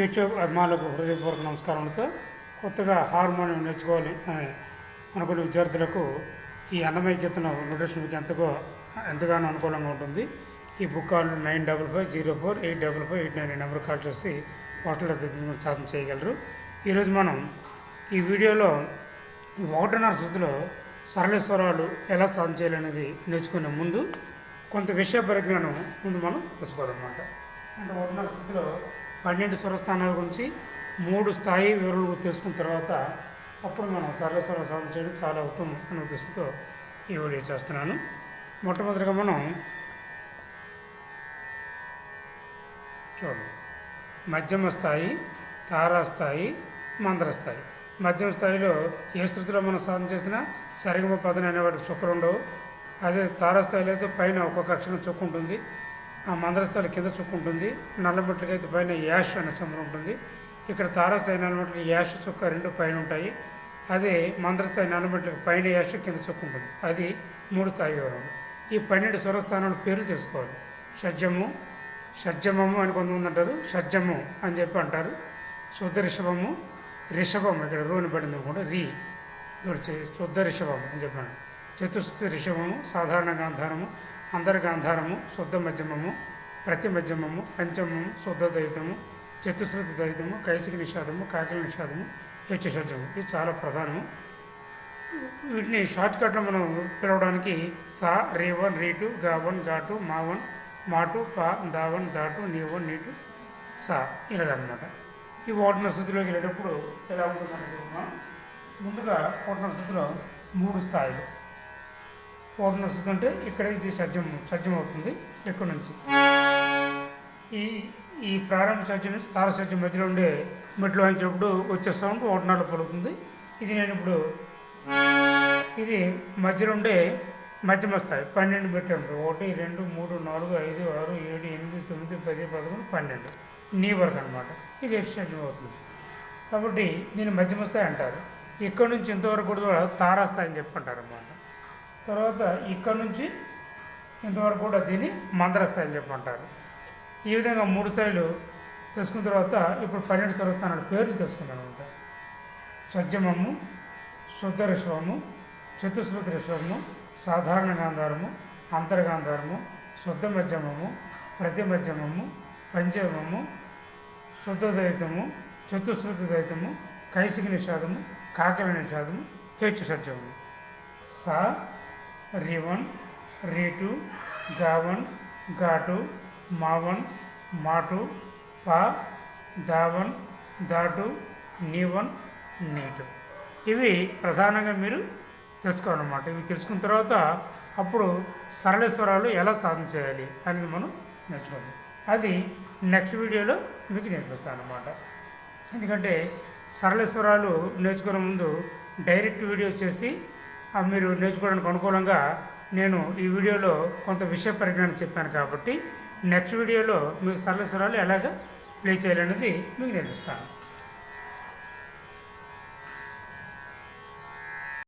YouTube అభిమానులకు హృదయపూర్వక నమస్కారాలతో కొత్తగా హార్మోనియం నేర్చుకోవాలి అని అనుకునే విద్యార్థులకు ఈ అన్నమయ్య గీతను నోటేషన్ మీకు ఎంతగో ఎంతగానో అనుకూలంగా ఉంటుంది. ఈ book call nine double five zero four eight double five eight nine number call చేసి వాటిలో తెప్పించుకుని సాధన చేయగలరు. ఈరోజు మనం ఈ వీడియోలో ఒకటిన్నర స్థితిలో సరళేశ్వరాలు ఎలా సాధన చేయాలనేది నేర్చుకునే ముందు కొంత విషయ పరిజ్ఞానం ముందు మనం తెలుసుకోవాలన్నమాట. అంటే ఒకటిన్నర స్థితిలో పన్నెండు స్వరస్థానాల గురించి మూడు స్థాయి వివరాలు తెలుసుకున్న తర్వాత అప్పుడు మనం సరళ స్వరం సాధన చేయడం చాలా ఉత్తమం అనే ఉద్దేశంతో ఈ వీడియో చేస్తున్నాను. మొట్టమొదటిగా మనం చూడండి. మధ్యమ స్థాయి తారాస్థాయి మందర స్థాయి. మధ్యమ స్థాయిలో ఏ స్థితిలో మనం సాధన చేసినా సరిగమ పదని అనేవాడికి చుక్కలు ఉండవు. అదే తారాస్థాయిలో అయితే పైన ఒక్కొక్క అక్షరం చుక్కుంటుంది ఉంటుంది. ఆ మందర కింద చుక్క ఉంటుంది. నల్లమెట్లకి అయితే పైన యాష్ అనే సంబరం ఉంటుంది. ఇక్కడ తారాస్థాయి నల్లమెట్లకి యాష్ చుక్క రెండు పైన ఉంటాయి. అదే మందరస్థాయి నల్లమెట్లకి పైన యాష్ కింద చుక్క ఉంటుంది. అది మూడు స్థాయి వివరం ఈ పన్నెండు స్వరస్థానాల పేర్లు తెలుసుకోవాలి. షడ్జము షడ్జమము అని కొంతమంది అంటారు షడ్జము అని చెప్పి అంటారు. శుద్ధ రిషభము రిషభం ఇక్కడ రోని పడింది అనుకుంటే రీ ఇక్కడ శుద్ధ రిషభం అని చెప్పాను చతుర్థ రిషభము సాధారణ గాంధారము అంతర్గాంధారము శుద్ధ మధ్యమము ప్రతి మధ్యమము పంచమము శుద్ధ దైతము చతుశ్రుతి దైతము కైసిక నిషాదము కాకిల నిషాదము హెచ్చు ఇది చాలా ప్రధానము. వీటిని షార్ట్కట్లో మనం పిలవడానికి సా రేవన్ రీటు గావన్ ఘాటు మావన్ మాటు పా దావన్ దాటు నీ వన్ నీటు సా ఇలాగనమాట ఈ ఓటన స్థితిలోకి వెళ్ళేటప్పుడు ఎలా ఉంటుందంటే మనం ముందుగా ఓటన స్థితిలో మూడు స్థాయిలు. ఓటన వస్తుందంటే ఇక్కడ ఇది సజ్జం సజ్జం అవుతుంది ఇక్కడ నుంచి? ఈ ఈ ప్రారంభ సజ్జం నుంచి తార సజ్జం మధ్యలో ఉండే మెట్లు వాయించినప్పుడు వచ్చే సౌండ్ ఓటనాలు పలుకుతుంది. ఇది నేను ఇప్పుడు ఇది మధ్యలో ఉండే మధ్యమ స్థాయి పన్నెండు మెట్లు ఉంటాయి ఒకటి రెండు మూడు నాలుగు ఐదు ఆరు ఏడు ఎనిమిది తొమ్మిది పది పదకొండు పన్నెండు. నీ వరకు అనమాట ఇది ఎక్స్టెండ్ అవుతుంది. కాబట్టి దీన్ని మధ్యమ స్థాయి అంటారు. ఇక్కడ నుంచి ఇంతవరకు కూడా తారాస్థాయి అని చెప్పి అన్నమాట. తర్వాత ఇక్కడ నుంచి ఇంతవరకు కూడా దీన్ని మందరస్థాయి అని చెప్పంటారు ఈ విధంగా మూడు స్థాయిలు తెలుసుకున్న తర్వాత ఇప్పుడు పన్నెండు స్వరస్థానాల పేర్లు తెలుసుకుంటాం అనమాట షడ్జమము శుద్ధ రిషవము సాధారణ గాంధారము అంతర్గాంధారము శుద్ధ మధ్యమము ప్రతి మధ్యమము పంచమము శుద్ధ దైతము చతుశ్రుతి దైతము కైసిక నిషాదము కాకల నిషాదము హేచు సత్యము సా రివన్ టూ గావన్ ఘాటు మావన్ మాటు పా ధావన్ ధాటు నీ వన్ నీ టూ ఇవి ప్రధానంగా మీరు తెలుసుకోవాలన్నమాట. ఇవి తెలుసుకున్న తర్వాత అప్పుడు సరళ స్వరాలు ఎలా సాధన చేయాలి అనేది మనం నేర్చుకోవాలి. అది నెక్స్ట్ వీడియోలో మీకు నేర్పిస్తాను అనమాట ఎందుకంటే సరళ స్వరాలు నేర్చుకునే ముందు డైరెక్ట్ వీడియో చేసి మీరు నేర్చుకోవడానికి అనుకూలంగా నేను ఈ వీడియోలో కొంత విషయ పరిజ్ఞానం చెప్పాను కాబట్టి నెక్స్ట్ వీడియోలో మీకు సరళ స్వరాలు ఎలాగ ప్లే చేయాలనేది మీకు నేర్పిస్తాను.